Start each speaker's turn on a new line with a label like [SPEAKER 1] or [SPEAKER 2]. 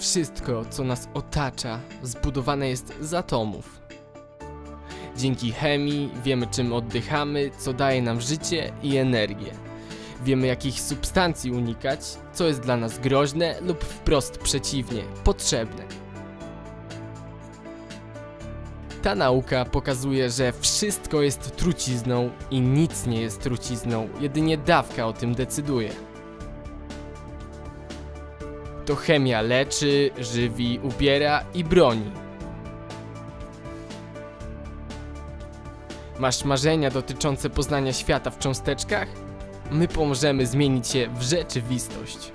[SPEAKER 1] wszystko, co nas otacza, zbudowane jest z atomów. Dzięki chemii wiemy, czym oddychamy, co daje nam życie i energię. Wiemy, jakich substancji unikać, co jest dla nas groźne lub wprost przeciwnie, potrzebne. Ta nauka pokazuje, że wszystko jest trucizną i nic nie jest trucizną, jedynie dawka o tym decyduje. To chemia leczy, żywi, ubiera i broni. Masz marzenia dotyczące poznania świata w cząsteczkach? My pomożemy zmienić je w rzeczywistość.